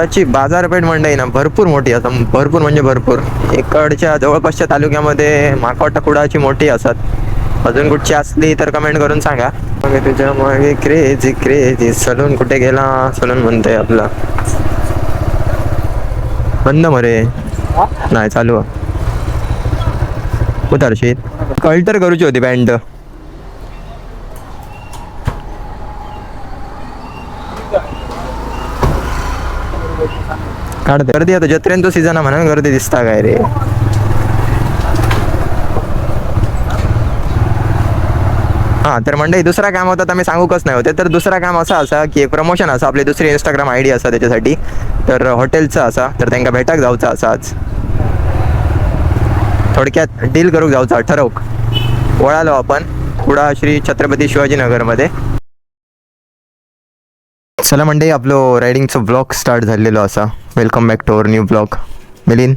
कुडाची बाजारपेठ मंडई ना भरपूर मोठी असतात भरपूर म्हणजे भरपूर. इकडच्या जवळपासच्या तालुक्यामध्ये माकवाटा कुडाची मोठी असतात. अजून कुठची असली तर कमेंट करून सांगा. मग तुझ्या मागे क्रेजी क्रेजी सलून कुठे गेला? सलून म्हणतोय आपला. बंद मरे नाही चालू. आहे. कल्टर करूची होती पॅन्ट. काढते. गर्दी आता जत्रेन सीझन आहे म्हणून गर्दी दिसता काय रे? हा तर मंडळी दुसरा काम होता तर मी सांगूकच नाही होते. तर दुसरा काम असा असा की एक प्रमोशन असा आपली दुसरी इंस्टाग्राम आय डी असा त्याच्यासाठी. तर हॉटेलचा असा तर त्यांना भेटाक जाऊचा असा आज. थोडक्यात डील करूक जाऊचा ठरवक. वळालो आपण पुढा श्री छत्रपती शिवाजीनगरमध्ये. चला मंडळी आपलं रायडिंगचं ब्लॉग स्टार्ट झालेलो असा. Welcome back to our new blog Milin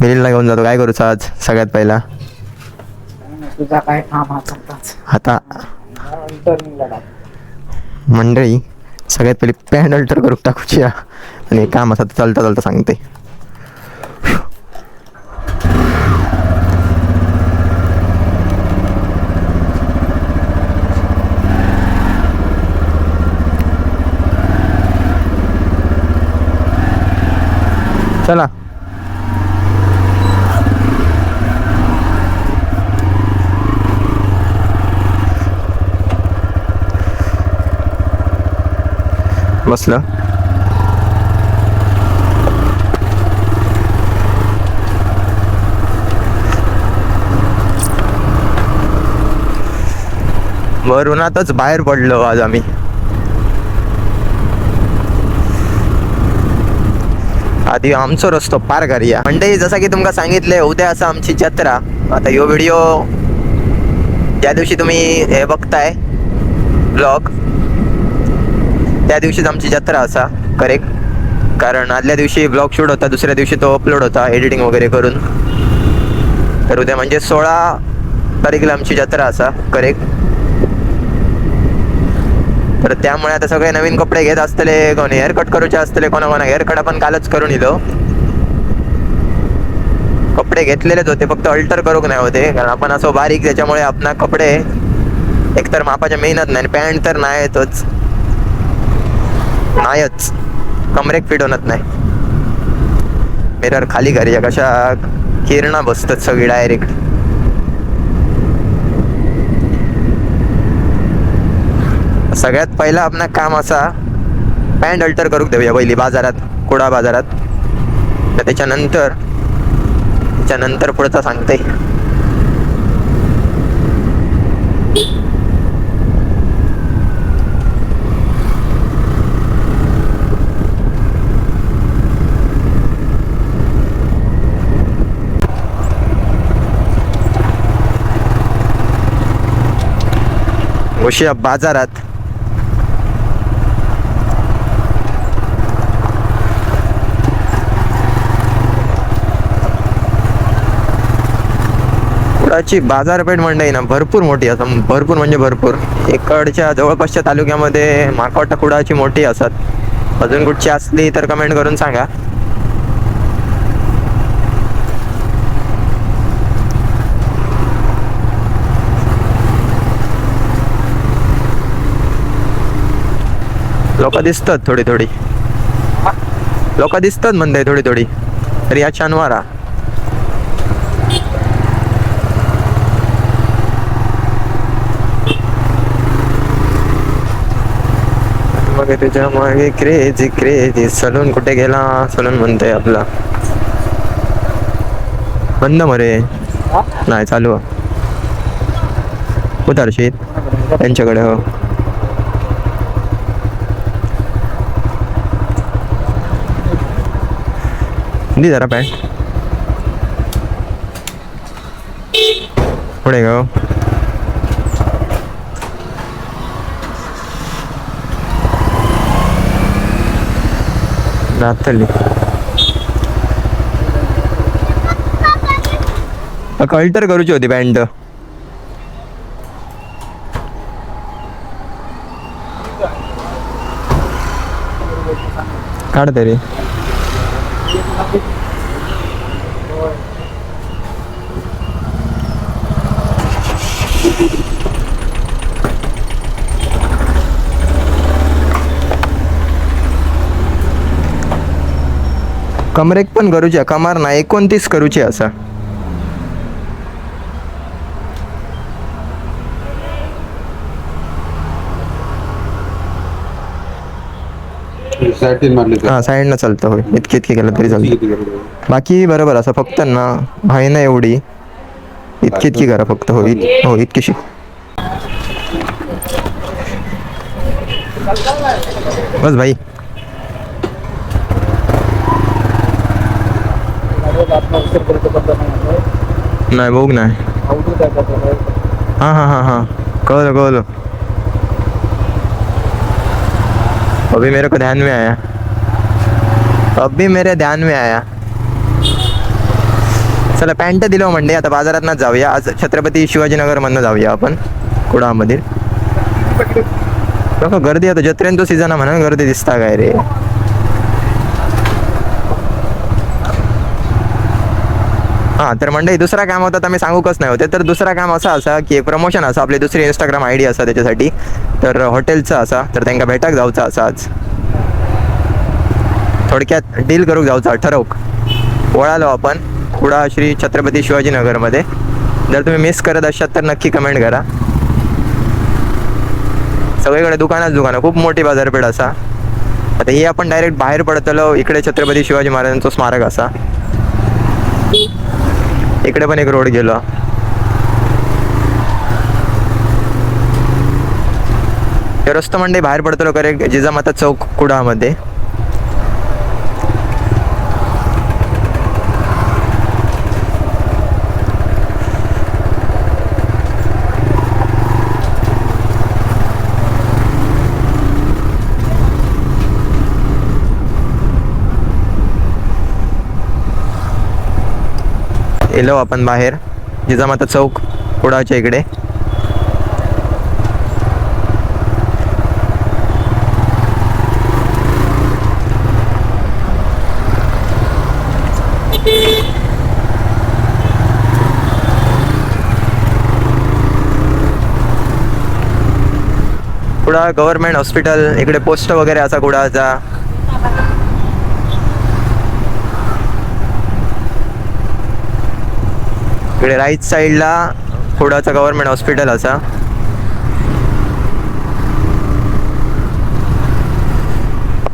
मिलिनला घेऊन जातो. काय करूचा आज सगळ्यात पहिला? तुझा काय काम समजाच आता मंडळी सगळ्यात पहिली पॅन्ट अल्टर करून टाकूची. आणि काम असं चालता चालता सांगते. चला. बसलं. वरूनातच बाहेर पडलो आज आम्ही. आधी आमचो रस्तो पार करूया. म्हणजे जसं की तुमका सांगितले उद्या असं आमची जत्रा. आता यो व्हिडिओ ज्या दिवशी तुम्ही हे बघताय ब्लॉग त्या दिवशीच आमची जत्रा असा करेक्ट कारण आदल्या दिवशी ब्लॉग शूट होता दुसऱ्या दिवशी तो अपलोड होता एडिटिंग वगैरे करून. तर उद्या म्हणजे सोळा तारीखला आमची जत्रा असा करेक्ट तर त्यामुळे आता सगळे नवीन कपडे घेत असतले कोण हेअर कट करूचे असतले कोणा कोणा हेअर कट आपण कालच करून इलो कपडे घेतलेलेच होते फक्त अल्टर करूक नाही होते कारण आपण असं बारीक त्याच्यामुळे आपणा कपडे एकतर मापाच्या मेहनत नाही पॅन्ट तर नाही येतच नाहीच. कमरेक फिट होत नाही. मिरर खाली घरी कशा किरणा बसतात सगळी डायरेक्ट सगळ्यात पहिला आपला काम असा पॅन्ट अल्टर करूक देऊया पहिली बाजारात कुडा बाजारात. तर त्याच्यानंतर त्याच्यानंतर पुढचा सांगते उशिया बाजारात. नागपुराची बाजारपेठ मंडई ना भरपूर मोठी असं भरपूर म्हणजे भरपूर. इकडच्या जवळपासच्या तालुक्यामध्ये माकड कुडाची मोठी असतात. अजून कुठची असली तर कमेंट करून सांगा. लोक दिसतात थोडी थोडी. लोक दिसतात म्हणताय थोडी थोडी. रिया या मग तुझ्या मागे क्रेझी क्रेझी सलून कुठे गेला? सलून म्हणतोय आपला. बंद मरे नाही चालू. आहे. उतारशील त्यांच्याकडे हो. दे जरा पॅन्ट. पुढे ग नातली कल्टर करूची होती पॅन्ट काढ तरी कमरेक पण करूचे कमार ना एकोणतीस करूचे असा हा साईडनं चालतं होय. इतके इतके केलं तरी चालतं. बाकी बरोबर असं फक्त ना भाई ना एवढी. इतकी इतकी करा फक्त. हो इत हो इतकीशी. बस भाई. नाही. बघ नाही. हाँ हाँ हाँ हाँ. कहो कहो अभी मेरे को ध्यान में आया. अभी मेरे ध्यान में आया. चला पॅन्ट दिलो म्हणजे आता बाजारात जाऊया. आज छत्रपती शिवाजीनगर मधनं जाऊया आपण कुडामध्ये गर्दी आता जत्रेन तो सीझन आहे म्हणून गर्दी दिसता काय रे. हां तर मंडळी दुसरा काम होता तर मी सांगूकच नाही होते. तर दुसरा काम असा असा की प्रमोशन असा आपली दुसरी इंस्टाग्राम आय डी असा त्याच्यासाठी. तर हॉटेलचं असा तर त्यांना भेटाक जाऊचा असा आज. थोडक्यात डील करूक जाऊचा ठरवूक. वळालो आपण कुडा श्री छत्रपती शिवाजीनगरमध्ये जर तुम्ही मिस करत असाल तर नक्की कमेंट करा. सगळीकडे दुकानच दुकानं खूप मोठी बाजारपेठ असा. आता ही आपण डायरेक्ट बाहेर पडतलो इकडे छत्रपती शिवाजी महाराजांचं स्मारक असा. इकडे पण एक रोड गेलो. हे रस्तो म्हणजे बाहेर पडतो करेक्ट जिजामाता चौक कुडामध्ये गेलो आपण बाहेर. जिजामाता चौक कुडाच्या इकडे. कुडा गव्हर्नमेंट हॉस्पिटल इकडे पोस्ट वगैरे असा कुडाचा इकडे राईट साईडला खोडाचं गव्हर्नमेंट हॉस्पिटल असा.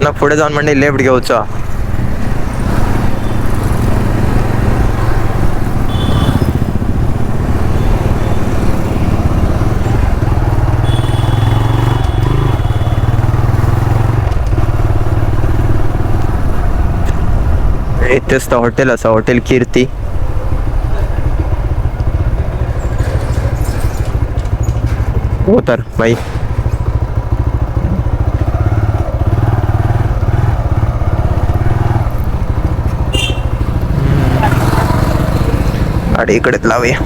ना पुढे जाऊन म्हणजे लेफ्ट घेऊचा. इथेच तर हॉटेल असा हॉटेल कीर्ती. हो तर बाई गाडी इकडेच लावूया.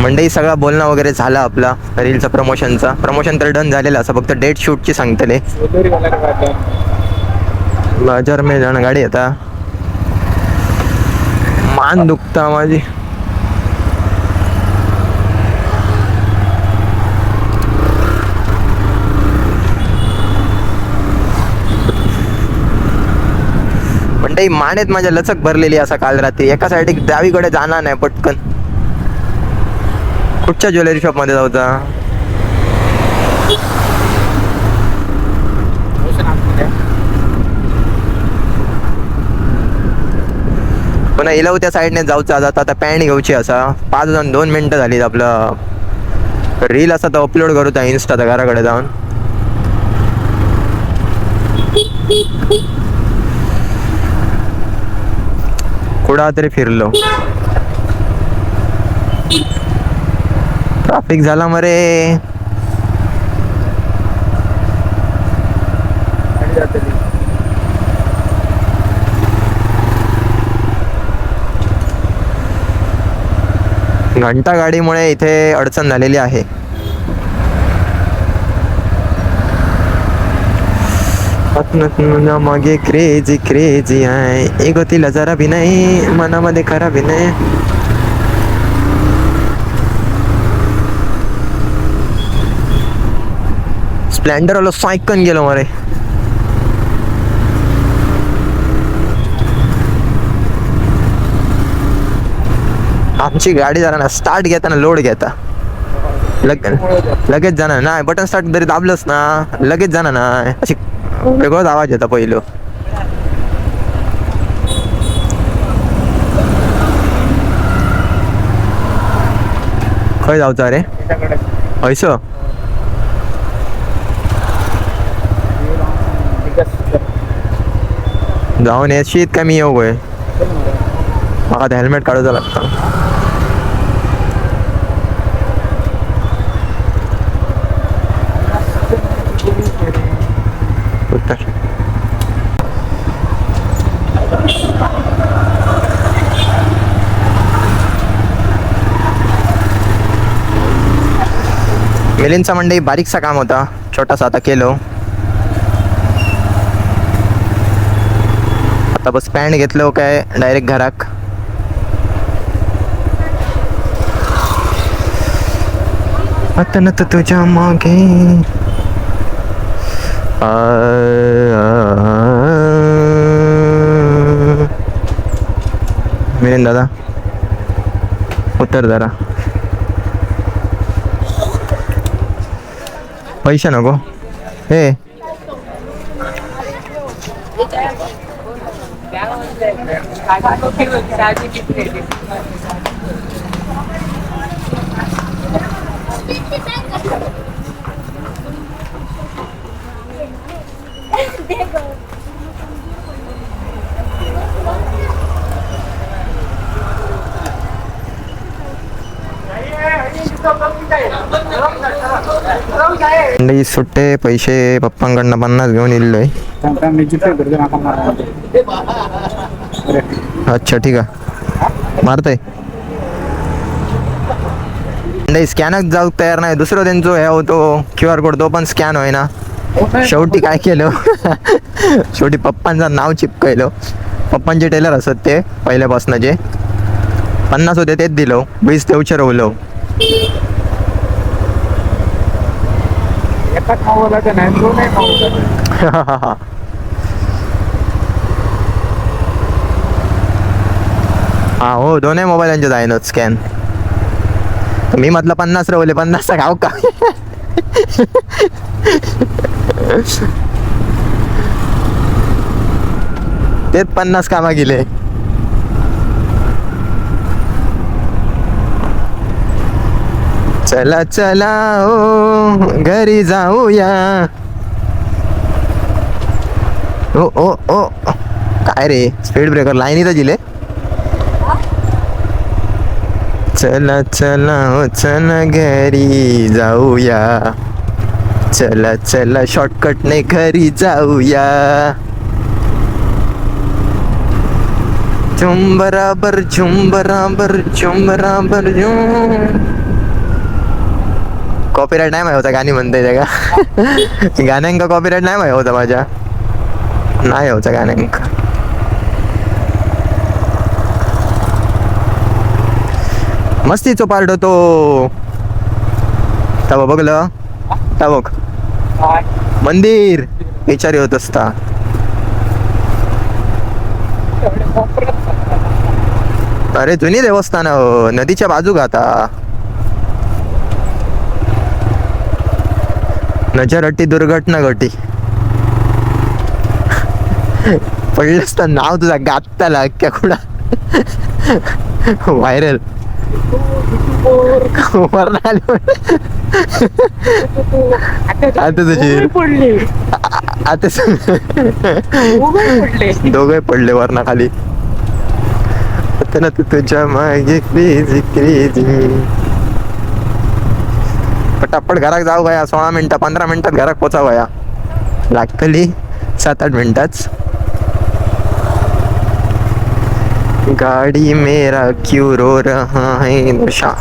मंडई सगळा बोलणं वगैरे झाला आपला रीलचा प्रमोशनचा प्रमोशन तर डन झालेलं असं फक्त डेट शूटची सांगतले. बाजार में जण गाडी आता मान दुखता माझी. पण मानेत माझ्या लचक भरलेली असा काल रात्री. एका साईड डावीकडे जाणार नाही पटकन. कुठच्या ज्वेलरी शॉपमध्ये जाऊचा पण इलव त्या साईडने जाऊचा आता आता पॅन्ट घेऊची असा. पाच जाऊन दोन मिनिटं झाली आपलं. रील असा तर अपलोड करू त्या इन्स्टाचा घराकडे जाऊन. कुडा तरी फिरलो. ट्राफिक झाला मरे. घंटा गाडीमुळे इथे अडचण झालेली आहे. मागे क्रेजी क्रेजी आहे. एक होती जरा भी नाही मनामध्ये खरा भी नाही. स्प्लेंडर वाला सायकन गेलो मरे. आमची गाडी जरा ना स्टार्ट घेताना लोड घेता. लग लगेच जाणार नाही. बटन स्टार्ट जरी दाबलंच ना लगेच जाणार ना अशी वेगळाच आवाज येता पहिलो. खंय जाऊचा अरे? हयसो? जाऊन येशीत काय मी येऊ गोय हो, म्हाका हेल्मेट काढूचा लागता. मिलिंदचा मंडई बारीकसा काम होता छोटासा आता केलो आता बस पॅन्ट घेतलो काय डायरेक्ट घराक आता न तुझ्या मागे आ, मिलिंद दादा उत्तर जरा पैसे नको. हे. मंडई सुट्टे पैसे पप्पांकडनं पन्नास घेऊन इल्लोय. अच्छा ठीक आहे. मारतय. नाही स्कॅनच जाऊ तयार नाही. दुसरं त्यांचं हे होतो क्यू आर कोड तो पण स्कॅन होईना. शेवटी काय केलं? शेवटी पप्पांचं नाव चिपकयलो. पप्पांचे टेलर असत ते पहिल्यापासून जे. पन्नास होते तेच दिलो. वीस तेवचे रवलो एकाच मावला नाही दोनही मावला हा हो दोन्ही मोबाईलांचे जाईनच स्कॅन मी म्हटलं पन्नास रवले पन्नास गाव का? तेच पन्नास कामा गेले चला चला ओ घरी जाऊया. ओ ओ ओ. काय रे स्पीड ब्रेकर लाईन इथं दिले. चला चला ओ चला घरी जाऊया. चला चला शॉर्टकट नाही घरी जाऊया. झुम बराबर झुम बराबर झुम बराबर झुम कॉपीराईट नाही माहिती होता गाणी म्हणते त्या का? गाण्यांका कॉपीराईट नाही माहिती होता माझ्या. नाही होता गाण्यांक. मस्तीचो पार्ट होतो. तवा बघलं. ता बघ मंदिर विचारी होत असता. अरे जुनी देवस्थान हो. नदीच्या बाजू आता. नजर अट्टी दुर्घटना घटी. पडलंच तर नाव तुझा गाताला अख्ख्या कुडा व्हायरल. आता तुझी- उभे पडले. आता दोघे पडले. वरणा खाली. आता तू तुझ्या मागे क्रेझी क्रेझी पटापट घरात जाऊ भया सोळा मिनटां पंधरा मिनटात घरात पोचा भया. लागतली सात आठ मिनटाच. गाड़ी मेरा क्यू रो रहा है नशा?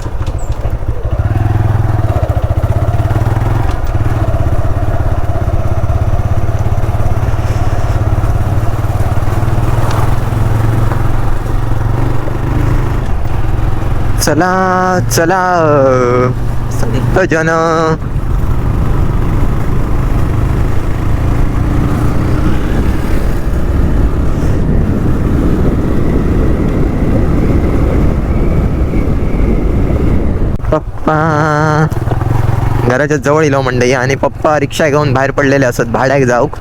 चला चला. संत पप्पा. घराच्या जवळ येलो मंडई आणि पप्पा रिक्षा घेऊन बाहेर पडलेले असत. भाड्याक जाऊक.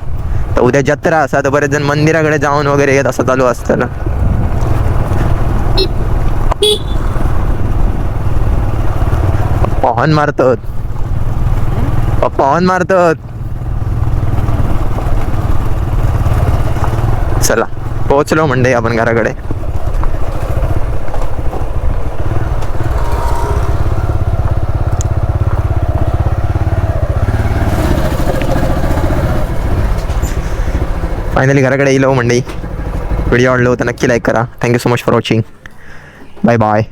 तर उद्या जत्रा असा तर बरेच जण मंदिराकडे जाऊन वगैरे येत असं चालू असतं ना पप्पा हॉर्न मारतात. पप्पा हॉर्न मारतात. चला पोहोचलो मंडई आपण घराकडे. फायनली घराकडे येलो मंडई व्हिडिओ आवडलो तर नक्की लाईक करा. Thank you so much for watching bye bye